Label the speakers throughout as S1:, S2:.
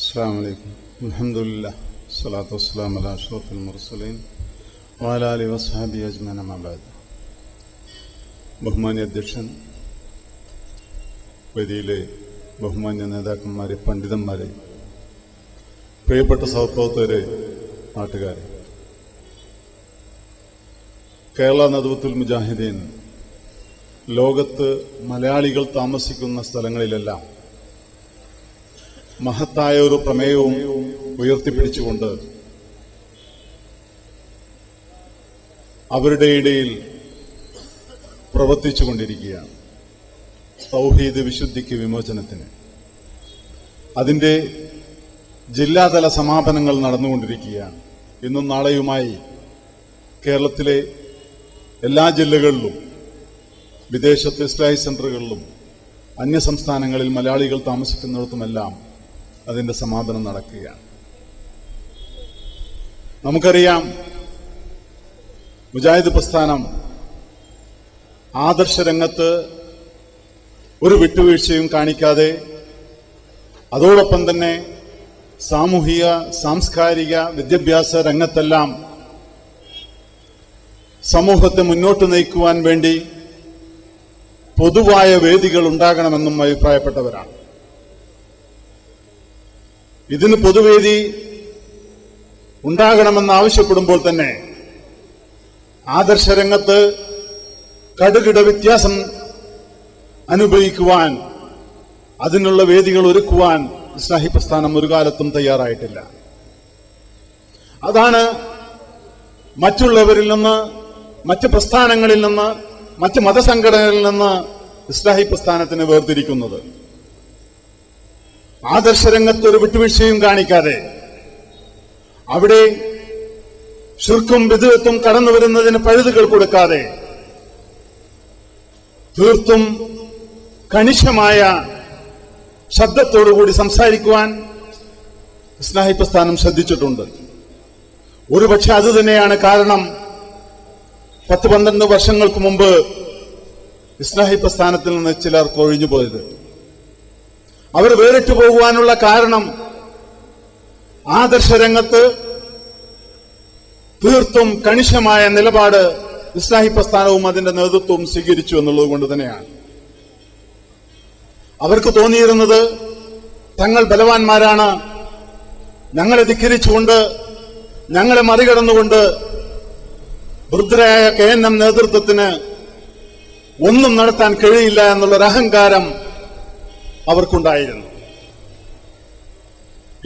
S1: السلام عليكم الحمد لله الصلاة والسلام على أشرف المرسلين وعلى آله وصحبه أجمعين أما بعد ബഹുമാന്യ അധ്യക്ഷൻ വേദിയിലെ ബഹുമാന്യ നേതാക്കന്മാരെ പണ്ഡിതന്മാരെ പ്രിയപ്പെട്ട സഹപ്രവർത്തകരെ നാട്ടുകാരെ കേരള നദുവത്തുൽ മുജാഹിദീൻ ലോകത്ത് മലയാളികൾ താമസിക്കുന്ന സ്ഥലങ്ങളിലെല്ലാം മഹത്തായ ഒരു പ്രമേയവും ഉയർത്തിപ്പിടിച്ചുകൊണ്ട് അവരുടെ ഇടയിൽ പ്രവർത്തിച്ചു കൊണ്ടിരിക്കുകയാണ് സൗഹീദ് വിശുദ്ധിക്ക് വിമോചനത്തിന്. അതിന്റെ ജില്ലാതല സമാപനങ്ങൾ നടന്നുകൊണ്ടിരിക്കുകയാണ്. ഇന്നും നാളെയുമായി കേരളത്തിലെ എല്ലാ ജില്ലകളിലും വിദേശത്തെ ഇസ്ലായി സെന്ററുകളിലും അന്യ സംസ്ഥാനങ്ങളിൽ മലയാളികൾ താമസിക്കുന്നിടത്തുമെല്ലാം അതിന്റെ സമാപനം നടക്കുകയാണ്. നമുക്കറിയാം മുജാഹിദ് പ്രസ്ഥാനം ആദർശരംഗത്ത് ഒരു വിട്ടുവീഴ്ചയും കാണിക്കാതെ അതോടൊപ്പം തന്നെ സാമൂഹിക സാംസ്കാരിക വിദ്യാഭ്യാസ രംഗത്തെല്ലാം സമൂഹത്തെ മുന്നോട്ട് നയിക്കുവാൻ വേണ്ടി പൊതുവായ വേദികൾ ഉണ്ടാകണമെന്നും അഭിപ്രായപ്പെട്ടവരാണ്. ഇതിന് പൊതുവേദി ഉണ്ടാകണമെന്ന് ആവശ്യപ്പെടുമ്പോൾ തന്നെ ആദർശരംഗത്ത് കടുകിട വ്യത്യാസം അനുഭവിക്കുവാൻ അതിനുള്ള വേദികൾ ഒരുക്കുവാൻ ഇസ്ലാഹി പ്രസ്ഥാനം ഒരു കാലത്തും തയ്യാറായിട്ടില്ല. അതാണ് മറ്റുള്ളവരിൽ നിന്ന് മറ്റ് പ്രസ്ഥാനങ്ങളിൽ നിന്ന് മറ്റ് മതസംഘടനകളിൽ നിന്ന് ഇസ്ലാഹി പ്രസ്ഥാനത്തിന് വേർതിരിക്കുന്നത്. ആദർശരംഗത്ത് ഒരു വിട്ടുവീഴ്ചയും കാണിക്കാതെ അവിടെ ശുർക്കും വിധുവത്വം കടന്നു വരുന്നതിന് പഴുതുകൾ കൊടുക്കാതെ തീർത്തും കണിശമായ ശബ്ദത്തോടുകൂടി സംസാരിക്കുവാൻ ഇസ്ലാഹി പ്രസ്ഥാനം ശ്രദ്ധിച്ചിട്ടുണ്ട്. ഒരുപക്ഷെ അതുതന്നെയാണ് കാരണം പത്ത് പന്ത്രണ്ട് വർഷങ്ങൾക്ക് മുമ്പ് ഇസ്ലാഹി പ്രസ്ഥാനത്തിൽ നിന്ന് ചിലർ കൊഴിഞ്ഞു പോയത് അവർ വേറിട്ടു പോകുവാനുള്ള കാരണം ആദർശരംഗത്ത് തീർത്തും കണിശമായ നിലപാട് ഇസ്ലാഹി പ്രസ്ഥാനവും അതിന്റെ നേതൃത്വവും സ്വീകരിച്ചു എന്നുള്ളത് കൊണ്ട് തന്നെയാണ്. അവർക്ക് തോന്നിയിരുന്നത് തങ്ങൾ ബലവാന്മാരാണ് ഞങ്ങളെ ധിക്കരിച്ചുകൊണ്ട് ഞങ്ങളെ മറികടന്നുകൊണ്ട് വൃദ്ധരായ കെ എൻ എം നേതൃത്വത്തിന് ഒന്നും നടത്താൻ കഴിയില്ല എന്നുള്ളൊരു അഹങ്കാരം അവർക്കുണ്ടായിരുന്നു.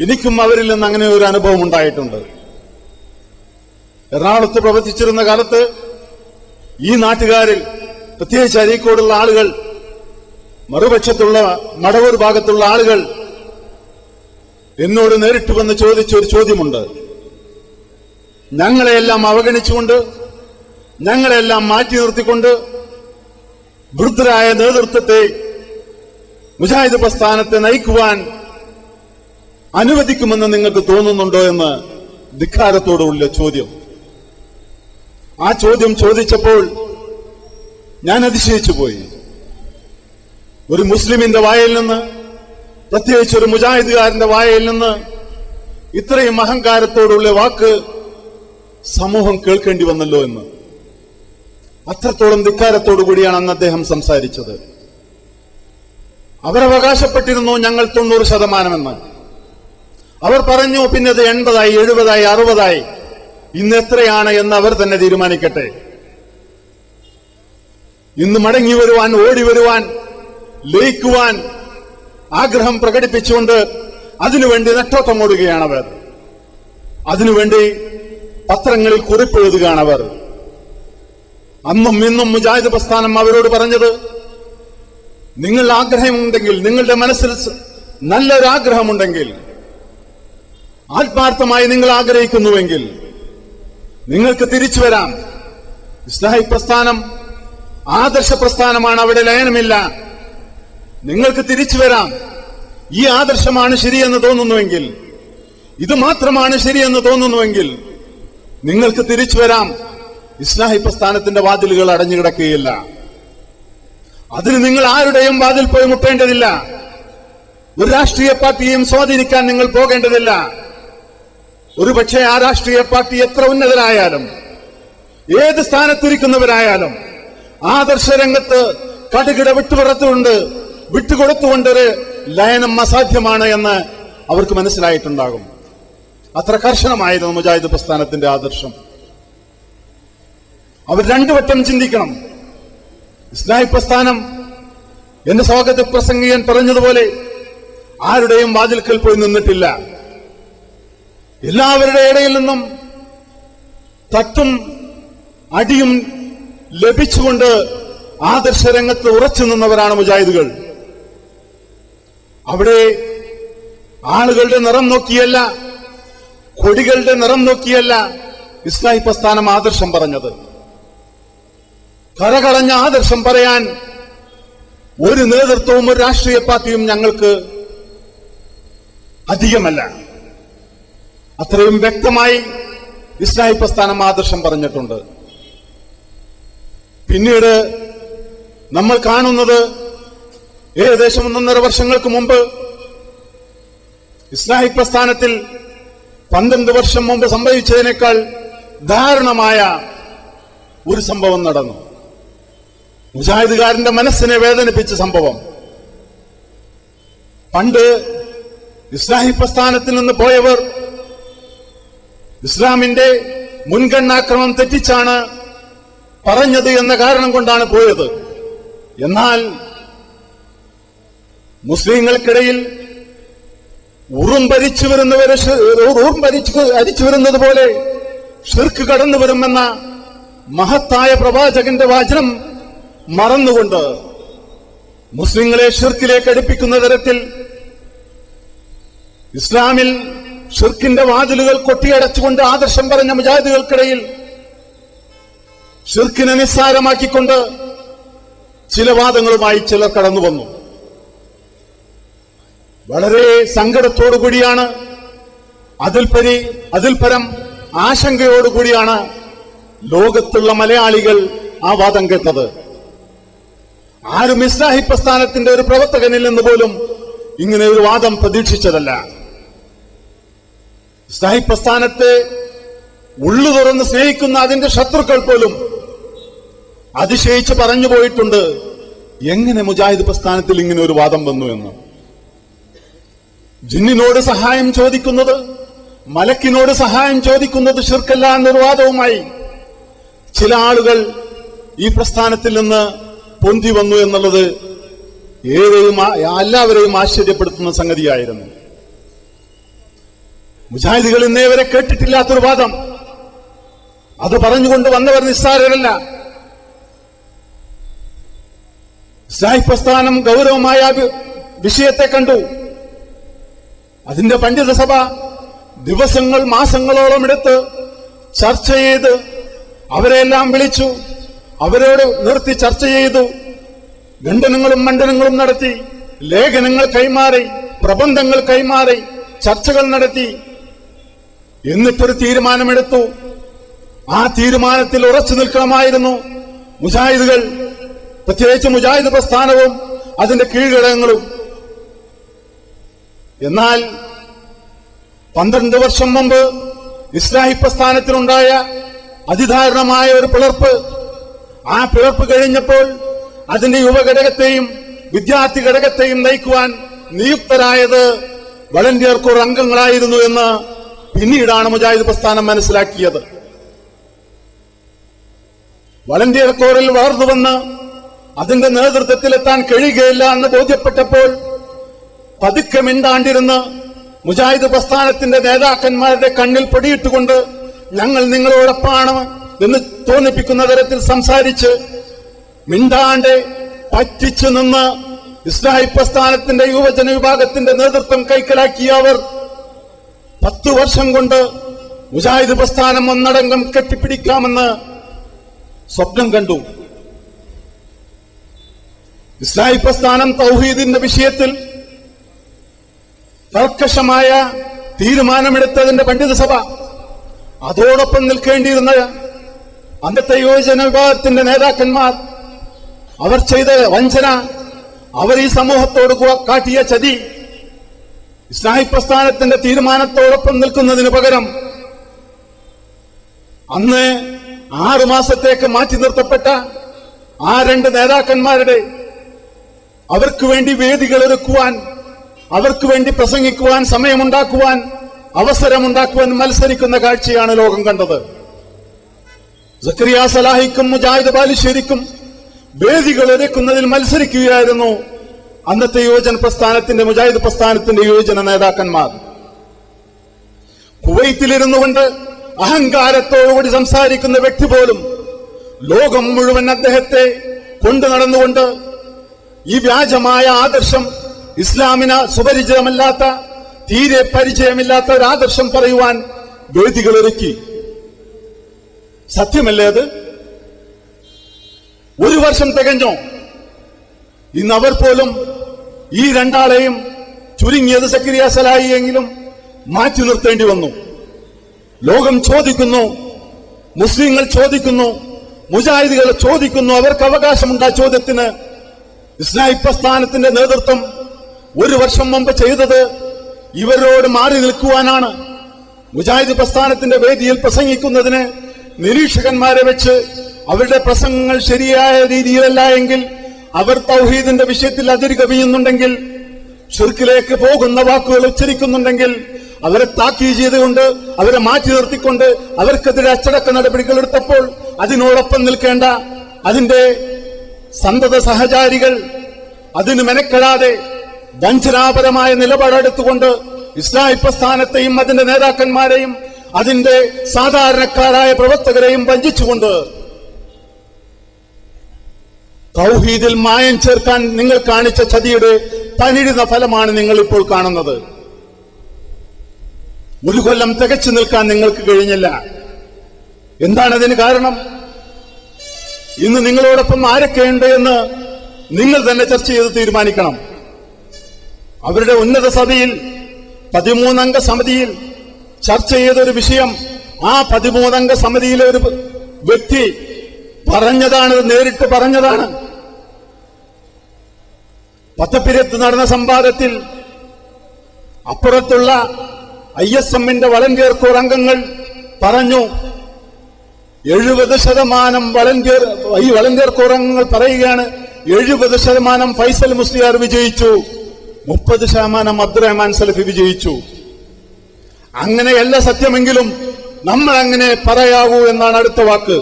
S1: എനിക്കും അവരിൽ നിന്ന് അങ്ങനെ ഒരു അനുഭവം ഉണ്ടായിട്ടുണ്ട്. എറണാകുളത്ത് പ്രവർത്തിച്ചിരുന്ന കാലത്ത് ഈ നാട്ടുകാരിൽ പ്രത്യേകിച്ച് അരീക്കോടുള്ള ആളുകൾ മറുപക്ഷത്തുള്ള മടവൂർ ഭാഗത്തുള്ള ആളുകൾ എന്നോട് നേരിട്ട് വന്ന് ചോദിച്ച ഒരു ചോദ്യമുണ്ട്. ഞങ്ങളെയെല്ലാം അവഗണിച്ചുകൊണ്ട് ഞങ്ങളെല്ലാം മാറ്റി നിർത്തിക്കൊണ്ട് വൃദ്ധരായ നേതൃത്വത്തെ മുജാഹിദ് പ്രസ്ഥാനത്തെ നയിക്കുവാൻ അനുവദിക്കുമെന്ന് നിങ്ങൾക്ക് തോന്നുന്നുണ്ടോ എന്ന് ധിക്കാരത്തോടുള്ള ചോദ്യം. ആ ചോദ്യം ചോദിച്ചപ്പോൾ ഞാൻ അതിശയിച്ചു പോയി. ഒരു മുസ്ലിമിന്റെ വായിൽ നിന്ന് പ്രത്യേകിച്ച് ഒരു മുജാഹിദുകാരന്റെ വായിൽ നിന്ന് ഇത്രയും അഹങ്കാരത്തോടുള്ള വാക്ക് സമൂഹം കേൾക്കേണ്ടി വന്നല്ലോ എന്ന്. അത്രത്തോളം ധിക്കാരത്തോടു കൂടിയാണ് അന്ന് അദ്ദേഹം സംസാരിച്ചത്. അവരവകാശപ്പെട്ടിരുന്നു ഞങ്ങൾ തൊണ്ണൂറ് ശതമാനമെന്ന്. അവർ പറഞ്ഞു പിന്നെ അത് എൺപതായി എഴുപതായി അറുപതായി. ഇന്ന് എത്രയാണ് എന്ന് അവർ തന്നെ തീരുമാനിക്കട്ടെ. ഇന്ന് മടങ്ങി വരുവാൻ ഓടി വരുവാൻ ലയിക്കുവാൻ ആഗ്രഹം പ്രകടിപ്പിച്ചുകൊണ്ട് അതിനുവേണ്ടി നെട്ടോട്ടം ഓടുകയാണവർ അതിനുവേണ്ടി പത്രങ്ങളിൽ കുറിപ്പ് അവർ. അന്നും ഇന്നും മുജാഹിദ് പ്രസ്ഥാനം അവരോട് പറഞ്ഞത് നിങ്ങൾ ആഗ്രഹമുണ്ടെങ്കിൽ നിങ്ങളുടെ മനസ്സിൽ നല്ലൊരു ആഗ്രഹമുണ്ടെങ്കിൽ ആത്മാർത്ഥമായി നിങ്ങൾ ആഗ്രഹിക്കുന്നുവെങ്കിൽ നിങ്ങൾക്ക് തിരിച്ചു വരാം. ഇസ്ലാഹി പ്രസ്ഥാനം ആദർശ പ്രസ്ഥാനമാണ് അവിടെ ലയനമില്ല. നിങ്ങൾക്ക് തിരിച്ചു വരാം. ഈ ആദർശമാണ് ശരിയെന്ന് തോന്നുന്നുവെങ്കിൽ ഇത് മാത്രമാണ് ശരിയെന്ന് തോന്നുന്നുവെങ്കിൽ നിങ്ങൾക്ക് തിരിച്ചു വരാം. ഇസ്ലാഹി പ്രസ്ഥാനത്തിന്റെ വാതിലുകൾ അടഞ്ഞു കിടക്കുകയില്ല അതിന് നിങ്ങൾ ആരുടെയും വാതിൽ പോയി മുട്ടേണ്ടതില്ല ഒരു രാഷ്ട്രീയ പാർട്ടിയെയും സ്വാധീനിക്കാൻ നിങ്ങൾ പോകേണ്ടതില്ല. ഒരുപക്ഷെ ആ രാഷ്ട്രീയ പാർട്ടി എത്ര ഉന്നതരായാലും ഏത് സ്ഥാനത്തിരിക്കുന്നവരായാലും ആദർശ രംഗത്ത് കടുകിട വിട്ടുപുറത്തുകൊണ്ട് വിട്ടുകൊടുത്തുകൊണ്ട് ഒരു ലയനം അസാധ്യമാണ് എന്ന് അവർക്ക് മനസ്സിലായിട്ടുണ്ടാകും. അത്ര കർശനമായിരുന്നു മുജാഹിദ് പ്രസ്ഥാനത്തിന്റെ ആദർശം. അവർ രണ്ടു വട്ടം ചിന്തിക്കണം. ഇസ്ലാഹി പ്രസ്ഥാനം എന്റെ സ്വാഗത പ്രസംഗിയൻ പറഞ്ഞതുപോലെ ആരുടെയും വാതിൽക്കൽ പോയി നിന്നിട്ടില്ല. എല്ലാവരുടെ ഇടയിൽ നിന്നും തട്ടും അടിയും ലഭിച്ചുകൊണ്ട് ആദർശ രംഗത്ത് ഉറച്ചു നിന്നവരാണ് മുജാഹിദുകൾ. അവിടെ ആളുകളുടെ നിറം നോക്കിയല്ല കൊടികളുടെ നിറം നോക്കിയല്ല ഇസ്ലാഹി പ്രസ്ഥാനം ആദർശം പറഞ്ഞത്. കരകളഞ്ഞ ആദർശം പറയാൻ ഒരു നേതൃത്വവും ഒരു രാഷ്ട്രീയ പാർട്ടിയും ഞങ്ങൾക്ക് അധികമല്ല. അത്രയും വ്യക്തമായി ഇസ്ലാഹി പ്രസ്ഥാനം ആദർശം പറഞ്ഞിട്ടുണ്ട്. പിന്നീട് നമ്മൾ കാണുന്നത് ഏകദേശം ഒന്നൊന്നര വർഷങ്ങൾക്ക് മുമ്പ് ഇസ്ലാഹി പ്രസ്ഥാനത്തിൽ പന്ത്രണ്ട് വർഷം മുമ്പ് സംഭവിച്ചതിനേക്കാൾ ദാരുണമായ ഒരു സംഭവം നടന്നു. മുജാഹിദുകാരന്റെ മനസ്സിനെ വേദനിപ്പിച്ച സംഭവം. പണ്ട് ഇസ്ലാഹി പ്രസ്ഥാനത്തിൽ നിന്ന് പോയവർ ഇസ്ലാമിന്റെ മുൻഗണനാക്രമം തെറ്റിച്ചാണ് പറഞ്ഞത് എന്ന കാരണം കൊണ്ടാണ് പോയത്. എന്നാൽ മുസ്ലിങ്ങൾക്കിടയിൽ ഉറുംഭരിച്ചു വരുന്നവരെ ഉറുംഭരിച്ചു അരിച്ചു വരുന്നത് പോലെ ഷിർക്ക് കടന്നു വരുമെന്ന മഹത്തായ പ്രവാചകന്റെ വാചനം മറന്നുകൊണ്ട് മുസ്ലിങ്ങളെ ഷിർക്കിലേക്ക് അടുപ്പിക്കുന്ന തരത്തിൽ ഇസ്ലാമിൽ ഷിർക്കിന്റെ വാതിലുകൾ കൊട്ടിയടച്ചുകൊണ്ട് ആദർശം പറഞ്ഞ മുജാഹിദുകൾക്കിടയിൽ ഷിർക്കിനെ നിസ്സാരമാക്കിക്കൊണ്ട് ചില വാദങ്ങളുമായി ചിലർ കടന്നു വന്നു. വളരെ സങ്കടത്തോടുകൂടിയാണ് അതിൽപരി അതിൽപരം അതിൽ പരം ആശങ്കയോടുകൂടിയാണ് ലോകത്തുള്ള മലയാളികൾ ആ വാദം കേട്ടത്. ആരും ഇസ്ലാഹി പ്രസ്ഥാനത്തിന്റെ ഒരു പ്രവർത്തകനിൽ നിന്ന് പോലും ഇങ്ങനെ ഒരു വാദം പ്രതീക്ഷിച്ചതല്ല. ഇസ്ലാഹി പ്രസ്ഥാനത്തെ ഉള്ളു തുറന്ന് സ്നേഹിക്കുന്ന അതിന്റെ ശത്രുക്കൾ പോലും അതിശയിച്ച് പറഞ്ഞു പോയിട്ടുണ്ട്. എങ്ങനെ മുജാഹിദ് പ്രസ്ഥാനത്തിൽ ഇങ്ങനെ ഒരു വാദം വന്നു എന്ന്? ജിന്നിനോട് സഹായം ചോദിക്കുന്നത് മലക്കിനോട് സഹായം ചോദിക്കുന്നത് ശിർക്കല്ല എന്നൊരു വാദവുമായി ചില ആളുകൾ ഈ പ്രസ്ഥാനത്തിൽ നിന്ന് പൊന്തി വന്നു എന്നുള്ളത് ഏവരെയും എല്ലാവരെയും ആശ്ചര്യപ്പെടുത്തുന്ന സംഗതിയായിരുന്നു. മുജാഹിദികൾ ഇന്നേവരെ കേട്ടിട്ടില്ലാത്തൊരു വാദം. അത് പറഞ്ഞുകൊണ്ട് വന്നവർ നിസ്സാരരല്ല. ഇസ്ലാഹി പ്രസ്ഥാനം ഗൗരവമായ വിഷയത്തെ കണ്ടു. അതിന്റെ പണ്ഡിതസഭ ദിവസങ്ങൾ മാസങ്ങളോളം എടുത്ത് ചർച്ച ചെയ്ത് അവരെല്ലാം വിളിച്ചു. അവരോട് നിർത്തി ചർച്ച ചെയ്തു. ഖണ്ഡനങ്ങളും മണ്ഡനങ്ങളും നടത്തി. ലേഖനങ്ങൾ കൈമാറി. പ്രബന്ധങ്ങൾ കൈമാറി. ചർച്ചകൾ നടത്തി. എന്നിട്ടൊരു തീരുമാനമെടുത്തു. ആ തീരുമാനത്തിൽ ഉറച്ചു നിൽക്കണമായിരുന്നു. മുജാഹിദുകൾ പ്രത്യേകിച്ച് മുജാഹിദ് പ്രസ്ഥാനവും അതിന്റെ കീഴ്ഘടകങ്ങളും. എന്നാൽ പന്ത്രണ്ട് വർഷം മുമ്പ് ഇസ്ലാഹി പ്രസ്ഥാനത്തിനുണ്ടായ അതിദാരുണമായ ഒരു പിളർപ്പ് ആ പിളർപ്പ് കഴിഞ്ഞപ്പോൾ അതിന്റെ യുവഘടകത്തെയും വിദ്യാർത്ഥി ഘടകത്തെയും നയിക്കുവാൻ നിയുക്തരായത് വളണ്ടിയർ കോർ അംഗങ്ങളായിരുന്നു എന്ന് പിന്നീടാണ് മുജാഹിദ് പ്രസ്ഥാനം മനസ്സിലാക്കിയത്. വളണ്ടിയർ കോറിൽ വളർന്നു വന്ന് അതിന്റെ നേതൃത്വത്തിലെത്താൻ കഴിയുകയില്ല എന്ന് ബോധ്യപ്പെട്ടപ്പോൾ പതുക്കെ മിണ്ടാണ്ടിരുന്ന് മുജാഹിദ് പ്രസ്ഥാനത്തിന്റെ നേതാക്കന്മാരുടെ കണ്ണിൽ പൊടിയിട്ടുകൊണ്ട് ഞങ്ങൾ നിങ്ങളോടൊപ്പമാണ് എന്ന് തോന്നിപ്പിക്കുന്ന തരത്തിൽ സംസാരിച്ച് മിണ്ടാണ്ട് പറ്റിച്ചു നിന്ന് ഇസ്ലാഹി പ്രസ്ഥാനത്തിന്റെ യുവജന വിഭാഗത്തിന്റെ നേതൃത്വം കൈക്കലാക്കിയ അവർ പത്തു വർഷം കൊണ്ട് മുജാഹിദ് പ്രസ്ഥാനം ഒന്നടങ്കം കെട്ടിപ്പിടിക്കാമെന്ന് സ്വപ്നം കണ്ടു. ഇസ്ലാഹി പ്രസ്ഥാനം തൗഹീദിന്റെ വിഷയത്തിൽ കർക്കശമായ തീരുമാനമെടുത്തതിന്റെ പണ്ഡിതസഭ അതോടൊപ്പം നിൽക്കേണ്ടിയിരുന്ന അന്നത്തെ യുവജന വിഭാഗത്തിന്റെ നേതാക്കന്മാർ അവർ ചെയ്ത വഞ്ചന അവർ ഈ സമൂഹത്തോട് കാട്ടിയ ചതി ഇസ്ലാഹി പ്രസ്ഥാനത്തിന്റെ തീരുമാനത്തോടൊപ്പം നിൽക്കുന്നതിന് പകരം അന്ന് ആറു മാസത്തേക്ക് മാറ്റി നിർത്തപ്പെട്ട ആ രണ്ട് നേതാക്കന്മാരുടെ അവർക്ക് വേണ്ടി വേദികൾ ഒരുക്കുവാൻ അവർക്ക് വേണ്ടി പ്രസംഗിക്കുവാൻ സമയമുണ്ടാക്കുവാൻ അവസരമുണ്ടാക്കുവാൻ മത്സരിക്കുന്ന കാഴ്ചയാണ് ലോകം കണ്ടത്. സക്രിയ സലാഹിക്കും മുജാഹിദ് ബാലുശ്ശേരിക്കും വേദികൾ ഒരുക്കുന്നതിൽ മത്സരിക്കുകയായിരുന്നു അന്നത്തെ യുവജന പ്രസ്ഥാനത്തിന്റെ മുജാഹിദ് പ്രസ്ഥാനത്തിന്റെ യുവജന നേതാക്കന്മാർ. കുവൈത്തിലിരുന്നു കൊണ്ട് അഹങ്കാരത്തോടുകൂടി സംസാരിക്കുന്ന വ്യക്തി പോലും ലോകം മുഴുവൻ അദ്ദേഹത്തെ കൊണ്ടു നടന്നുകൊണ്ട് ഈ വ്യാജമായ ആദർശം ഇസ്ലാമിന് സുപരിചിതമല്ലാത്ത തീരെ പരിചയമില്ലാത്ത ഒരു ആദർശം പറയുവാൻ വേദികൾ ഒരുക്കി. സത്യമല്ലേ അത്? ഒരു വർഷം തികഞ്ഞോ? ഇന്ന് അവർ പോലും ഈ രണ്ടാളെയും ചുരുങ്ങിയത് സക്രിയ എങ്കിലും മാറ്റി നിർത്തേണ്ടി വന്നു. ലോകം ചോദിക്കുന്നു മുസ്ലിങ്ങൾ ചോദിക്കുന്നു മുജാഹിദികൾ ചോദിക്കുന്നു അവർക്ക് അവകാശമുണ്ട് ആ ചോദ്യത്തിന്. ഇസ്ലാമിക് പ്രസ്ഥാനത്തിന്റെ നേതൃത്വം ഒരു വർഷം മുമ്പ് ചെയ്തത് ഇവരോട് മാറി നിൽക്കുവാനാണ്. മുജാഹിദ് പ്രസ്ഥാനത്തിന്റെ വേദിയിൽ പ്രസംഗിക്കുന്നതിന് നിരീക്ഷകന്മാരെ വെച്ച് അവരുടെ പ്രസംഗങ്ങൾ ശരിയായ രീതിയിലല്ല എങ്കിൽ അവർ തൗഹീദിന്റെ വിഷയത്തിൽ അതിര് കവിയുന്നുണ്ടെങ്കിൽ ഷിർക്കിലേക്ക് പോകുന്ന വാക്കുകൾ ഉച്ചരിക്കുന്നുണ്ടെങ്കിൽ അവരെ താക്കീ ചെയ്തുകൊണ്ട് അവരെ മാറ്റി നിർത്തിക്കൊണ്ട് അവർക്കെതിരെ അച്ചടക്ക നടപടികൾ എടുത്തപ്പോൾ അതിനോടൊപ്പം നിൽക്കേണ്ട അതിന്റെ സന്തത സഹചാരികൾ അതിന് മെനക്കെടാതെ വഞ്ചനാപരമായ നിലപാടെടുത്തുകൊണ്ട് ഇസ്ലാം പ്രസ്ഥാനത്തെയും അതിന്റെ നേതാക്കന്മാരെയും അതിന്റെ സാധാരണക്കാരായ പ്രവർത്തകരെയും വഞ്ചിച്ചുകൊണ്ട് തൗഹീദിൽ മായം ചേർക്കാൻ നിങ്ങൾ കാണിച്ച ചതിയുടെ തനിടുന്ന ഫലമാണ് നിങ്ങൾ ഇപ്പോൾ കാണുന്നത്. ഒരു കൊല്ലം തികച്ചു നിൽക്കാൻ നിങ്ങൾക്ക് കഴിഞ്ഞില്ല. എന്താണ് അതിന് കാരണം? ഇന്ന് നിങ്ങളോടൊപ്പം ആരൊക്കെയുണ്ട് എന്ന് നിങ്ങൾ തന്നെ ചർച്ച ചെയ്ത് തീരുമാനിക്കണം. അവരുടെ ഉന്നത സഭയിൽ പതിമൂന്നംഗ സമിതിയിൽ ചർച്ച ചെയ്ത ഒരു വിഷയം ആ പതിമൂന്നംഗ സമിതിയിലെ ഒരു വ്യക്തി പറഞ്ഞതാണ് നേരിട്ട് പറഞ്ഞതാണ്. പത്തപ്പിരത്ത് നടന്ന സംവാദത്തിൽ അപ്പുറത്തുള്ള ഐ എസ് എമ്മിന്റെ വളണ്ടിയർ അംഗങ്ങൾ പറഞ്ഞു എഴുപത് ശതമാനം വളണ്ടിയർ ഈ വളണ്ടിയർ അംഗങ്ങൾ പറയുകയാണ് എഴുപത് ശതമാനം ഫൈസൽ മുസ്ലിയാർ വിജയിച്ചു മുപ്പത് ശതമാനം അബ്ദുറഹ്മാൻ സലഫി വിജയിച്ചു. അങ്ങനെയല്ല സത്യമെങ്കിലും നമ്മൾ അങ്ങനെ പറയാവൂ എന്നാണ് അടുത്ത വാക്ക്.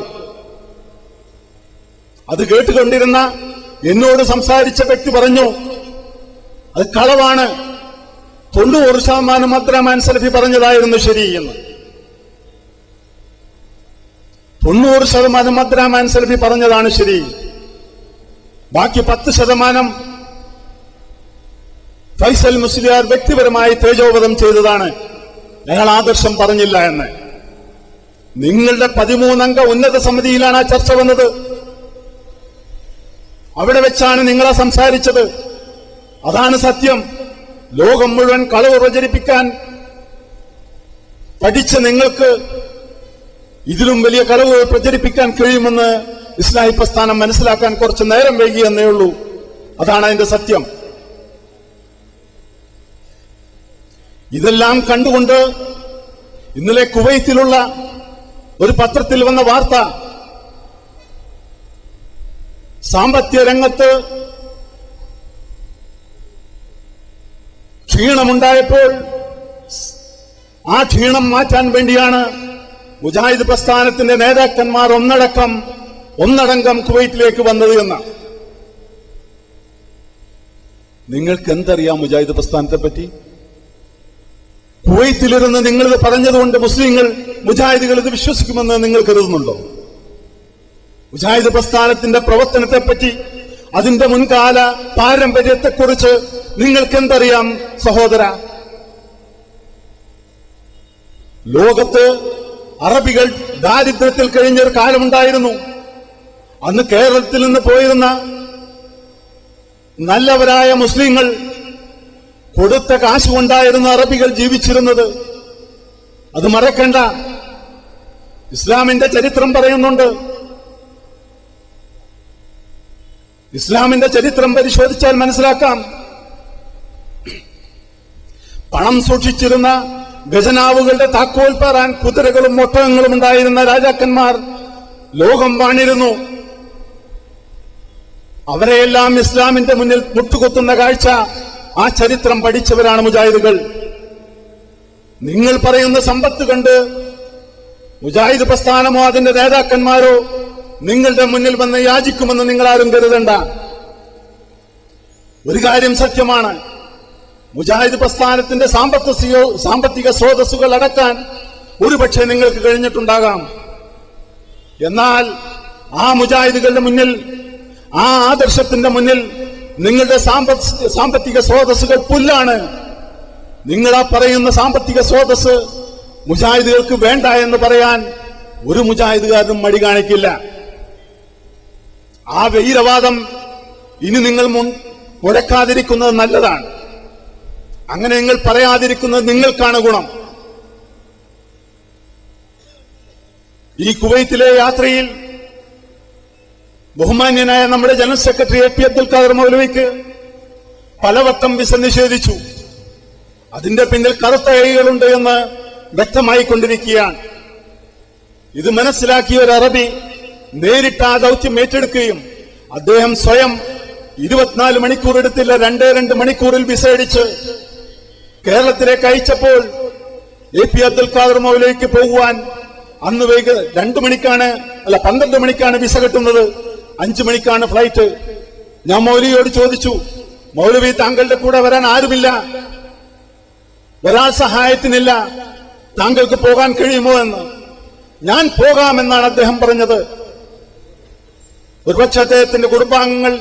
S1: അത് കേട്ടുകൊണ്ടിരുന്ന എന്നോട് സംസാരിച്ച വ്യക്തി പറഞ്ഞു അത് കളവാണ്. തൊണ്ണൂറ് ശതമാനം മാത്രം സലഫി പറഞ്ഞതായിരുന്നു ശരി എന്ന്. തൊണ്ണൂറ് ശതമാനം അബ്ദുറഹ്മാൻ സലഫി പറഞ്ഞതാണ് ശരി. ബാക്കി പത്ത് ശതമാനം ഫൈസൽ മുസ്ലിയാർ വ്യക്തിപരമായി തേജോവധം ചെയ്തതാണ്. ഞങ്ങൾ ആദർശം പറഞ്ഞില്ല എന്ന്. നിങ്ങളുടെ പതിമൂന്നംഗ ഉന്നത സമിതിയിലാണ് ആ ചർച്ച വന്നത്. അവിടെ വെച്ചാണ് നിങ്ങളെ സംസാരിച്ചത്. അതാണ് സത്യം. ലോകം മുഴുവൻ കളവ് പ്രചരിപ്പിക്കാൻ പഠിച്ച നിങ്ങൾക്ക് ഇതിലും വലിയ കളവ് പ്രചരിപ്പിക്കാൻ കഴിയുമെന്ന് ഇസ്ലാഹി പ്രസ്ഥാനം മനസ്സിലാക്കാൻ കുറച്ച് നേരം വൈകി എന്നേ ഉള്ളൂ. അതാണ് അതിന്റെ സത്യം. ഇതെല്ലാം കണ്ടുകൊണ്ട് ഇന്നലെ കുവൈത്തിലുള്ള ഒരു പത്രത്തിൽ വന്ന വാർത്ത സാമ്പത്തിക രംഗത്ത് ക്ഷീണമുണ്ടായപ്പോൾ ആ ക്ഷീണം മാറ്റാൻ വേണ്ടിയാണ് മുജാഹിദ് പ്രസ്ഥാനത്തിന്റെ നേതാക്കന്മാർ ഒന്നടക്കം ഒന്നടങ്കം കുവൈറ്റിലേക്ക് വന്നത് എന്ന്. നിങ്ങൾക്ക് എന്തറിയാം മുജാഹിദ് പ്രസ്ഥാനത്തെ പറ്റി കുവൈത്തിലിരുന്ന് നിങ്ങളിത് പറഞ്ഞതുകൊണ്ട് മുസ്ലിങ്ങൾ മുജാഹിദുകൾ ഇത് വിശ്വസിക്കുമെന്ന് നിങ്ങൾ കരുതുന്നുണ്ടോ? മുജാഹിദ് പ്രസ്ഥാനത്തിന്റെ പ്രവർത്തനത്തെപ്പറ്റി അതിന്റെ മുൻകാല പാരമ്പര്യത്തെക്കുറിച്ച് നിങ്ങൾക്ക് എന്തറിയാം സഹോദര? ലോകത്ത് അറബികൾ ദാരിദ്ര്യത്തിൽ കഴിഞ്ഞൊരു കാലമുണ്ടായിരുന്നു. അന്ന് കേരളത്തിൽ നിന്ന് പോയിരുന്ന നല്ലവരായ മുസ്ലിങ്ങൾ കൊടുത്ത കാശ് കൊണ്ടായിരുന്നു അറബികൾ ജീവിച്ചിരുന്നത്. അത് മറക്കണ്ട. ഇസ്ലാമിന്റെ ചരിത്രം പറയുന്നുണ്ട്. ഇസ്ലാമിന്റെ ചരിത്രം പരിശോധിച്ചാൽ മനസ്സിലാക്കാം. പണം സൂക്ഷിച്ചിരുന്ന ഗജനാവുകളുടെ താക്കോൽ പാറാൻ കുതിരകളും ഒട്ടകങ്ങളും ഉണ്ടായിരുന്ന രാജാക്കന്മാർ ലോകം വാണിരുന്നു. അവരെയെല്ലാം ഇസ്ലാമിന്റെ മുന്നിൽ മുട്ടുകുത്തുന്ന കാഴ്ച ആ ചരിത്രം പഠിച്ചവരാണ് മുജാഹിദുകൾ. നിങ്ങൾ പറയുന്ന സമ്പത്ത് കണ്ട് മുജാഹിദ് പ്രസ്ഥാനമോ അതിന്റെ നേതാക്കന്മാരോ നിങ്ങളുടെ മുന്നിൽ വന്ന് യാചിക്കുമെന്ന് നിങ്ങൾ ആരും കരുതണ്ട. ഒരു കാര്യം സത്യമാണ്. മുജാഹിദ് പ്രസ്ഥാനത്തിന്റെ സാമ്പത്തിക സാമ്പത്തിക സ്രോതസ്സുകൾ അടക്കാൻ ഒരുപക്ഷെ നിങ്ങൾക്ക് കഴിഞ്ഞിട്ടുണ്ടാകാം. എന്നാൽ ആ മുജാഹിദുകളുടെ മുന്നിൽ ആ ആദർശത്തിന്റെ മുന്നിൽ നിങ്ങളുടെ സാമ്പ- സാമ്പത്തിക സ്രോതസ്സുകൾ പുല്ലാണ്. നിങ്ങൾ ആ പറയുന്ന സാമ്പത്തിക സ്രോതസ് മുജാഹിദുകൾക്ക് വേണ്ട എന്ന് പറയാൻ ഒരു മുജാഹിദുകാരനും മടി കാണിക്കില്ല. ആ വൈരവാദം ഇനി നിങ്ങൾ മുൻ ഉഴക്കാതിരിക്കുന്നത് നല്ലതാണ്. അങ്ങനെ നിങ്ങൾ പറയാതിരിക്കുന്നത് നിങ്ങൾക്കാണ് ഗുണം. ഈ കുവൈത്തിലെ യാത്രയിൽ ബഹുമാന്യനായ നമ്മുടെ general secretary A P Abdul Khader മൗലവിക്ക് പലവട്ടം വിസ നിഷേധിച്ചു. അതിന്റെ പിന്നിൽ കറുത്ത കൈകളുണ്ട് എന്ന് വ്യക്തമായി കൊണ്ടിരിക്കുകയാണ്. ഇത് മനസ്സിലാക്കിയ ഒരു അറബി നേരിട്ട് ആ ദൗത്യം ഏറ്റെടുക്കുകയും അദ്ദേഹം സ്വയം ഇരുപത്തിനാല് മണിക്കൂർ എടുത്തില്ല രണ്ടേ രണ്ട് മണിക്കൂറിൽ വിസ അടിച്ച് കേരളത്തിലേക്ക് അയച്ചപ്പോൾ എ പി അബ്ദുൽ ഖാദർ മൗലവിക്ക് പോകുവാൻ അന്ന് വൈകി രണ്ടു മണിക്കാണ് അല്ല പന്ത്രണ്ട് മണിക്കാണ് വിസ കിട്ടുന്നത്. അഞ്ചു മണിക്കാണ് ഫ്ലൈറ്റ്. ഞാൻ മൗലവിയോട് ചോദിച്ചു മൗലവി താങ്കളുടെ കൂടെ വരാൻ ആരുമില്ല? ഒരാൾ സഹായത്തിനില്ല. താങ്കൾക്ക് പോകാൻ കഴിയുമോ എന്ന്. ഞാൻ പോകാമെന്നാണ് അദ്ദേഹം പറഞ്ഞത്. ഒരുപക്ഷെ അദ്ദേഹത്തിന്റെ കുടുംബാംഗങ്ങൾ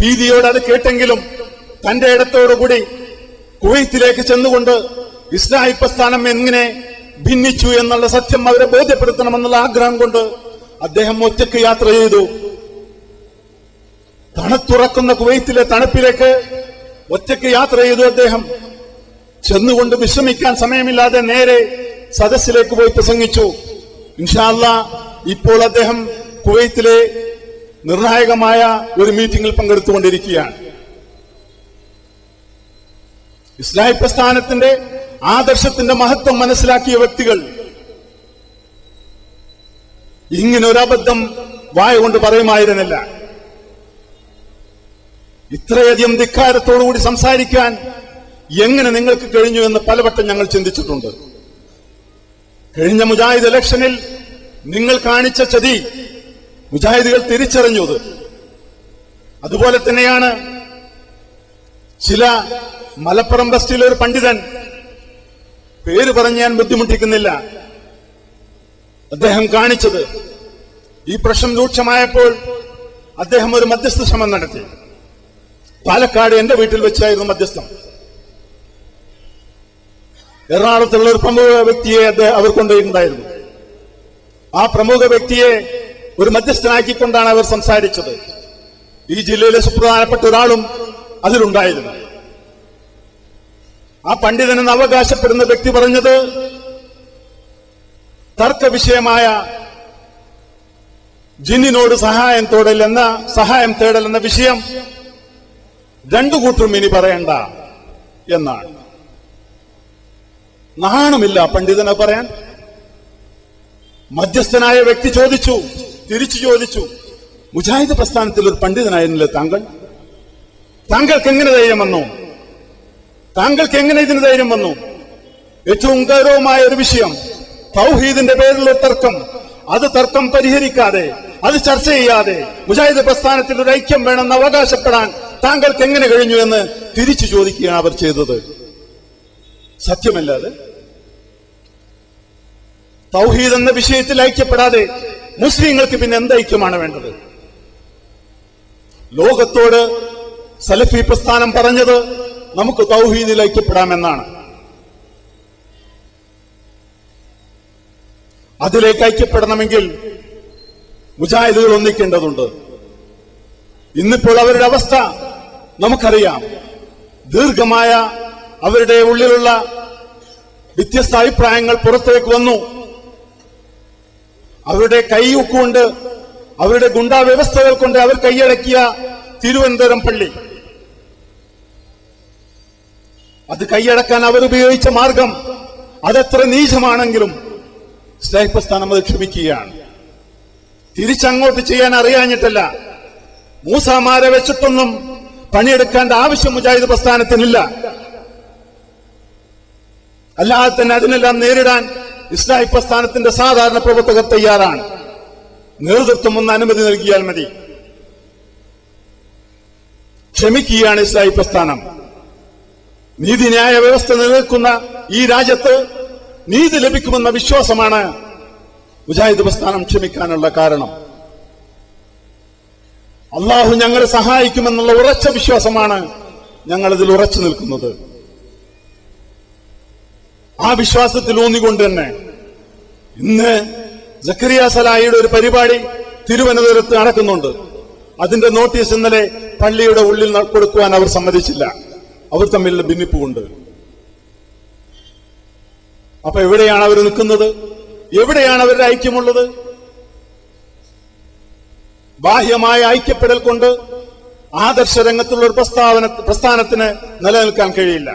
S1: ഭീതിയോട് അത് കേട്ടെങ്കിലും തന്റെ ഇടത്തോടുകൂടി കുവൈത്തിലേക്ക് ചെന്നുകൊണ്ട് ഇസ്ലാഹി പ്രസ്ഥാനം എങ്ങനെ ഭിന്നിച്ചു എന്നുള്ള സത്യം അവരെ ബോധ്യപ്പെടുത്തണമെന്നുള്ള ആഗ്രഹം കൊണ്ട് അദ്ദേഹം ഒറ്റയ്ക്ക് യാത്ര ചെയ്തു. തണുത്തുറക്കുന്ന കുവൈത്തിലെ തണുപ്പിലേക്ക് ഒറ്റയ്ക്ക് യാത്ര ചെയ്തു അദ്ദേഹം. ചെന്നുകൊണ്ട് വിശ്രമിക്കാൻ സമയമില്ലാതെ നേരെ സദസ്സിലേക്ക് പോയി പ്രസംഗിച്ചു. ഇൻഷാല്ല ഇപ്പോൾ അദ്ദേഹം കുവൈത്തിലെ നിർണായകമായ ഒരു മീറ്റിംഗിൽ പങ്കെടുത്തുകൊണ്ടിരിക്കുകയാണ്. ഇസ്ലാഹി പ്രസ്ഥാനത്തിന്റെ ആദർശത്തിന്റെ മഹത്വം മനസ്സിലാക്കിയ വ്യക്തികൾ ഇങ്ങനൊരബദ്ധം വായ കൊണ്ട് പറയുമായിരുന്നില്ല. ഇത്രയധികം ധിക്കാരത്തോടുകൂടി സംസാരിക്കാൻ എങ്ങനെ നിങ്ങൾക്ക് കഴിഞ്ഞു എന്ന് പലവട്ടം ഞങ്ങൾ ചിന്തിച്ചിട്ടുണ്ട്. കഴിഞ്ഞ മുജാഹിദ് ഇലക്ഷനിൽ നിങ്ങൾ കാണിച്ച ചതി മുജാഹിദുകൾ തിരിച്ചറിഞ്ഞത്. അതുപോലെ തന്നെയാണ് ചില മലപ്പുറം ബസ്റ്റിലെ ഒരു പണ്ഡിതൻ പേര് പറഞ്ഞ് ഞാൻ ബുദ്ധിമുട്ടിക്കുന്നില്ല. അദ്ദേഹം കാണിച്ചത് ഈ പ്രശ്നം രൂക്ഷമായപ്പോൾ അദ്ദേഹം ഒരു മധ്യസ്ഥ ശ്രമം നടത്തി. പാലക്കാട് എന്റെ വീട്ടിൽ വെച്ചായിരുന്നു മധ്യസ്ഥം. എറണാകുളത്തുള്ള ഒരു പ്രമുഖ വ്യക്തിയെ അവർ കൊണ്ടുപോയിട്ടുണ്ടായിരുന്നു. ആ പ്രമുഖ വ്യക്തിയെ ഒരു മധ്യസ്ഥനാക്കിക്കൊണ്ടാണ് അവർ സംസാരിച്ചത്. ഈ ജില്ലയിലെ സുപ്രധാനപ്പെട്ട ഒരാളും അതിലുണ്ടായിരുന്നു. ആ പണ്ഡിതനെന്ന് അവകാശപ്പെടുന്ന വ്യക്തി പറഞ്ഞത് തർക്ക വിഷയമായ ജിന്നിനോട് സഹായം തേടൽ എന്ന സഹായം തേടൽ എന്ന വിഷയം രണ്ടു കൂട്ടരും ഇനി പറയണ്ട എന്നാണ്. നാണമില്ല പണ്ഡിതനെ പറയാൻ. മധ്യസ്ഥനായ വ്യക്തി ചോദിച്ചു തിരിച്ചു ചോദിച്ചു മുജാഹിദ് പ്രസ്ഥാനത്തിൽ ഒരു പണ്ഡിതനായിരുന്നില്ലേ താങ്കൾ? താങ്കൾക്ക് എങ്ങനെ ധൈര്യം വന്നു? താങ്കൾക്ക് എങ്ങനെ ഇതിന് ധൈര്യം വന്നു? ഏറ്റവും ഗൗരവമായ ഒരു വിഷയം തൗഹീദിന്റെ പേരിലുള്ള തർക്കം. അത് തർക്കം പരിഹരിക്കാതെ അത് ചർച്ച ചെയ്യാതെ മുജാഹിദ് പ്രസ്ഥാനത്തിൽ ഒരു ഐക്യം വേണമെന്ന് അവകാശപ്പെടാൻ താങ്കൾക്ക് എങ്ങനെ കഴിഞ്ഞു എന്ന് തിരിച്ചു ചോദിക്കുകയാണ് അവർ ചെയ്തത്? സത്യമല്ലാതെ. തൗഹീദ് എന്ന വിഷയത്തിൽ ഐക്യപ്പെടാതെ മുസ്ലിങ്ങൾക്ക് പിന്നെ എന്ത് ഐക്യമാണ് വേണ്ടത്? ലോകത്തോട് സലഫി പ്രസ്ഥാനം പറഞ്ഞത് നമുക്ക് തൗഹീദിൽ ഐക്യപ്പെടാമെന്നാണ്. അതിലേക്ക് ഐക്യപ്പെടണമെങ്കിൽ മുജാഹിദുകൾ ഒന്നിക്കേണ്ടതുണ്ട്. ഇന്നിപ്പോൾ അവരുടെ അവസ്ഥ നമുക്കറിയാം. ദീർഘമായ അവരുടെ ഉള്ളിലുള്ള വ്യത്യസ്ത അഭിപ്രായങ്ങൾ പുറത്തേക്ക് വന്നു. അവരുടെ കൈയൊക്കുകൊണ്ട് അവരുടെ ഗുണ്ടാ വ്യവസ്ഥകൾ കൊണ്ട് അവർ കൈയടക്കിയ തിരുവനന്തപുരം പള്ളി. അത് കൈയടക്കാൻ അവർ ഉപയോഗിച്ച മാർഗം അതെത്ര നീചമാണെങ്കിലും സ്നേഹപ്രസ്ഥാനം പ്രസ്ഥാനം അത് ക്ഷമിക്കുകയാണ്. തിരിച്ചങ്ങോട്ട് ചെയ്യാൻ അറിയാഞ്ഞിട്ടല്ല. മൂസാമാരെ വെച്ചിട്ടൊന്നും പണിയെടുക്കേണ്ട ആവശ്യം മുജാഹിദ് പ്രസ്ഥാനത്തിനില്ല. അല്ലാതെ തന്നെ അതിനെല്ലാം നേരിടാൻ ഇസ്ലാഹി പ്രസ്ഥാനത്തിന്റെ സാധാരണ പ്രവർത്തകർ തയ്യാറാണ്. നേതൃത്വം ഒന്ന് അനുമതി നൽകിയാൽ മതി. ക്ഷമിക്കുകയാണ് ഇസ്ലാഹി പ്രസ്ഥാനം. നീതിന്യായ വ്യവസ്ഥ നിലനിൽക്കുന്ന ഈ രാജ്യത്ത് നീതി ലഭിക്കുമെന്ന വിശ്വാസമാണ് മുജാഹിദ് പ്രസ്ഥാനം ക്ഷമിക്കാനുള്ള കാരണം. അള്ളാഹു ഞങ്ങളെ സഹായിക്കുമെന്നുള്ള ഉറച്ച വിശ്വാസമാണ് ഞങ്ങൾ ഇതിൽ ഉറച്ചു നിൽക്കുന്നത്. ആ വിശ്വാസത്തിൽ ഊന്നിക്കൊണ്ട് തന്നെ ഇന്ന് ജക്കരിയ സലായിയുടെ ഒരു പരിപാടി തിരുവനന്തപുരത്ത് നടക്കുന്നുണ്ട്. അതിന്റെ നോട്ടീസ് ഇന്നലെ പള്ളിയുടെ ഉള്ളിൽ കൊടുക്കുവാൻ അവർ സമ്മതിച്ചില്ല. അവർ തമ്മിലുള്ള ഭിന്നിപ്പുകൊണ്ട് അപ്പൊ എവിടെയാണ് അവർ നിൽക്കുന്നത്? എവിടെയാണ് അവരുടെ ഐക്യമുള്ളത്? ബാഹ്യമായ ഐക്യപ്പെടൽ കൊണ്ട് ആദർശ രംഗത്തുള്ള ഒരു പ്രസ്താവന പ്രസ്ഥാനത്തിന് നിലനിൽക്കാൻ കഴിയില്ല.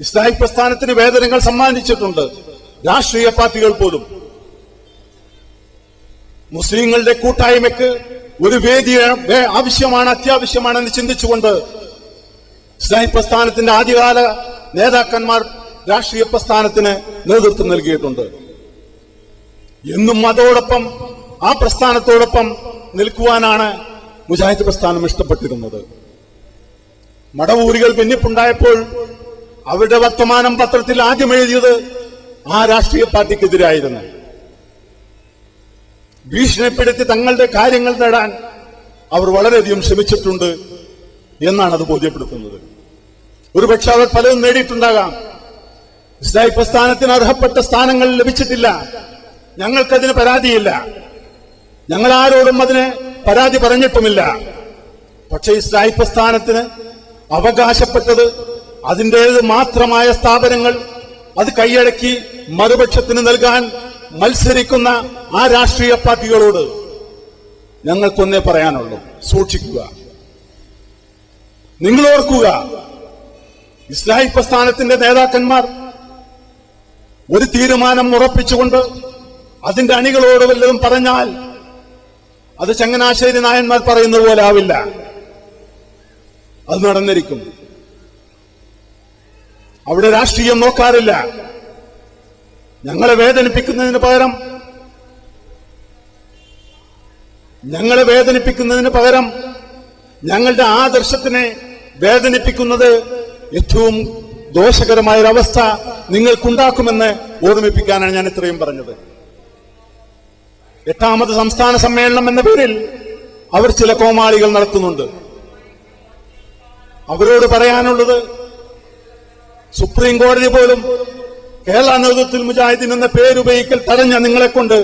S1: ഇസ്ലാമിക് പ്രസ്ഥാനത്തിന് വേതനങ്ങൾ സമ്മാനിച്ചിട്ടുണ്ട് രാഷ്ട്രീയ പാർട്ടികൾ പോലും. മുസ്ലിങ്ങളുടെ കൂട്ടായ്മയ്ക്ക് ഒരു വേദി ആവശ്യമാണ് അത്യാവശ്യമാണെന്ന് ചിന്തിച്ചുകൊണ്ട് ഇസ്ലാമിക് പ്രസ്ഥാനത്തിന്റെ ആദ്യകാല നേതാക്കന്മാർ രാഷ്ട്രീയ പ്രസ്ഥാനത്തിന് നേതൃത്വം നൽകിയിട്ടുണ്ട്. എന്നും അതോടൊപ്പം ആ പ്രസ്ഥാനത്തോടൊപ്പം നിൽക്കുവാനാണ് മുജാഹിദ് പ്രസ്ഥാനം ഇഷ്ടപ്പെട്ടിരുന്നത്. മടവൂരികൾ ഭിന്നിപ്പുണ്ടായപ്പോൾ അവരുടെ വർത്തമാനം പത്രത്തിൽ ആദ്യം എഴുതിയത് ആ രാഷ്ട്രീയ പാർട്ടിക്കെതിരായിരുന്നു. ഭീഷണിപ്പെടുത്തി തങ്ങളുടെ കാര്യങ്ങൾ നേടാൻ അവർ വളരെയധികം ശ്രമിച്ചിട്ടുണ്ട് എന്നാണ് അത് ബോധ്യപ്പെടുത്തുന്നത്. ഒരുപക്ഷെ അവർ പലതും നേടിയിട്ടുണ്ടാകാം. ഇസ്ലായി പ്രസ്ഥാനത്തിന് അർഹപ്പെട്ട സ്ഥാനങ്ങൾ ലഭിച്ചിട്ടില്ല. ഞങ്ങൾക്കതിന് പരാതിയില്ല. ഞങ്ങൾ ആരോടും അതിന് പരാതി പറഞ്ഞിട്ടുമില്ല. പക്ഷേ ഇസ്ലായി പ്രസ്ഥാനത്തിന് അവകാശപ്പെട്ടത് അതിന്റേത് മാത്രമായ സ്ഥാപനങ്ങൾ അത് കൈയടക്കി മറുപക്ഷത്തിന് നൽകാൻ മത്സരിക്കുന്ന ആ രാഷ്ട്രീയ പാർട്ടികളോട് ഞങ്ങൾക്കൊന്നേ പറയാനുള്ളൂ. സൂക്ഷിക്കുക. നിങ്ങൾ ഓർക്കുക ഇസ്ലാഹി പ്രസ്ഥാനത്തിന്റെ നേതാക്കന്മാർ ഒരു തീരുമാനം ഉറപ്പിച്ചുകൊണ്ട് അതിന്റെ അണികളോട് വല്ലതും പറഞ്ഞാൽ അത് ചങ്ങനാശ്ശേരി നായന്മാർ പറയുന്നത് പോലെ ആവില്ല. അത് നടന്നിരിക്കും. അവിടെ രാഷ്ട്രീയം നോക്കാറില്ല. ഞങ്ങളെ വേദനിപ്പിക്കുന്നതിന് പകരം ഞങ്ങളെ വേദനിപ്പിക്കുന്നതിന് പകരം ഞങ്ങളുടെ ആദർശത്തിനെ വേദനിപ്പിക്കുന്നത് ഏറ്റവും ദോഷകരമായൊരവസ്ഥ നിങ്ങൾക്കുണ്ടാക്കുമെന്ന് ഓർമ്മിപ്പിക്കാനാണ് ഞാൻ ഇത്രയും പറഞ്ഞത്. എട്ടാമത് സംസ്ഥാന സമ്മേളനം എന്ന പേരിൽ അവർ ചില കോമാളികൾ നടത്തുന്നുണ്ട്. അവരോട് പറയാനുള്ളത് സുപ്രീം കോടതി പോലും കേരള നേതൃത്വത്തിൽ മുജാഹിദ്ദീൻ എന്ന പേരുപയോഗിക്കൽ തടഞ്ഞ നിങ്ങളെ കൊണ്ട്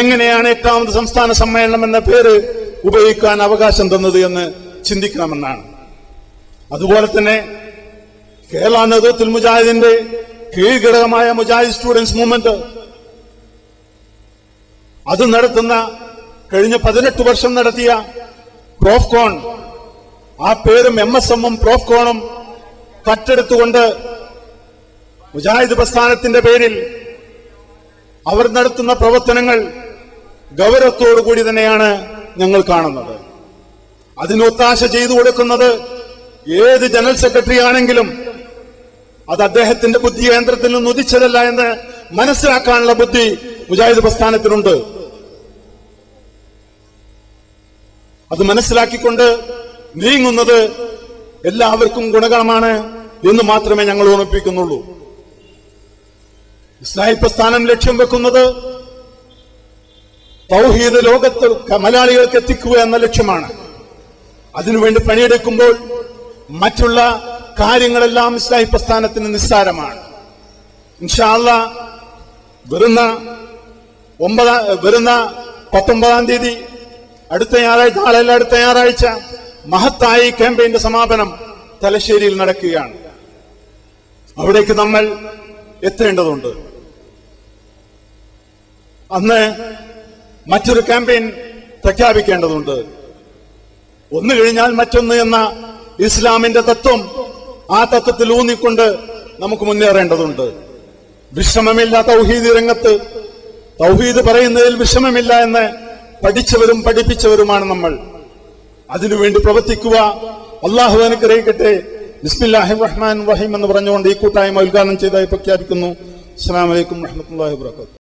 S1: എങ്ങനെയാണ് എട്ടാമത് സംസ്ഥാന സമ്മേളനം എന്ന പേര് ഉപയോഗിക്കാൻ അവകാശം തന്നത് എന്ന് ചിന്തിക്കണമെന്നാണ്. അതുപോലെ തന്നെ കേരള നേതൃത്വത്തിൽ മുജാഹിദിന്റെ കീഴ്ഘടകമായ മുജാഹിദ് സ്റ്റുഡൻസ് മൂവ്മെന്റ് അത് നടത്തുന്ന കഴിഞ്ഞ പതിനെട്ട് വർഷം നടത്തിയ പ്രോഫ്കോൺ ആ പേരും എം എസ് എമ്മും പ്രോഫ്കോണും കട്ടെടുത്തുകൊണ്ട് മുജാഹിദ് പ്രസ്ഥാനത്തിന്റെ പേരിൽ അവർ നടത്തുന്ന പ്രവർത്തനങ്ങൾ ഗൗരവത്തോടുകൂടി തന്നെയാണ് ഞങ്ങൾ കാണുന്നത്. അതിന് ഒത്താശ ചെയ്തു കൊടുക്കുന്നത് ഏത് ജനറൽ സെക്രട്ടറി ആണെങ്കിലും അത് അദ്ദേഹത്തിന്റെ ബുദ്ധി കേന്ദ്രത്തിൽ നിന്ന് ഉദിച്ചതല്ല എന്ന് മനസ്സിലാക്കാനുള്ള ബുദ്ധി മുജാഹിദ് പ്രസ്ഥാനത്തിനുണ്ട്. അത് മനസ്സിലാക്കിക്കൊണ്ട് നീങ്ങുന്നത് എല്ലാവർക്കും ഗുണകരമാണ് എന്ന് മാത്രമേ ഞങ്ങൾ ഓർമ്മിപ്പിക്കുന്നുള്ളൂ. ഇസ്ലാഹി പ്രസ്ഥാനം ലക്ഷ്യം വെക്കുന്നത് തൗഹീദ് ലോകത്ത് മലയാളികൾക്ക് എത്തിക്കുക എന്ന ലക്ഷ്യമാണ്. അതിനുവേണ്ടി പണിയെടുക്കുമ്പോൾ മറ്റുള്ള കാര്യങ്ങളെല്ലാം ഇസ്ലാഹി പ്രസ്ഥാനത്തിന് നിസ്സാരമാണ്. ഇൻഷാല്ല വരുന്ന ഒമ്പതാം വരുന്ന പത്തൊമ്പതാം തീയതി അടുത്ത ഞായറാഴ്ച നാളെയല്ല അടുത്ത ഞായറാഴ്ച മഹത്തായ ക്യാമ്പയിന്റെ സമാപനം തലശ്ശേരിയിൽ നടക്കുകയാണ്. അവിടേക്ക് നമ്മൾ എത്തേണ്ടതുണ്ട്. അന്ന് മറ്റൊരു ക്യാമ്പയിൻ പ്രഖ്യാപിക്കേണ്ടതുണ്ട്. ഒന്ന് കഴിഞ്ഞാൽ മറ്റൊന്ന് എന്ന ഇസ്ലാമിന്റെ തത്വം ആ തത്വത്തിൽ ഊന്നിക്കൊണ്ട് നമുക്ക് മുന്നേറേണ്ടതുണ്ട്. വിഷമമില്ല തൗഹീദ് രംഗത്ത് തൗഹീദ് പറയുന്നതിൽ വിഷമമില്ല എന്ന് പഠിച്ചവരും പഠിപ്പിച്ചവരുമാണ് നമ്മൾ. അതിനുവേണ്ടി പ്രവർത്തിക്കുക. അള്ളാഹു അനുഗ്രഹിക്കട്ടെ. ബിസ്മില്ലാഹി റഹ്മാൻ റഹീം എന്ന് പറഞ്ഞുകൊണ്ട് ഈ കൂട്ടായ്മ ഉദ്ഘാടനം ചെയ്തായി പ്രഖ്യാപിക്കുന്നു. അസ്സാം വലൈക്കും വാഹമത്തല്ലാഹി വാബർക്കാത്തു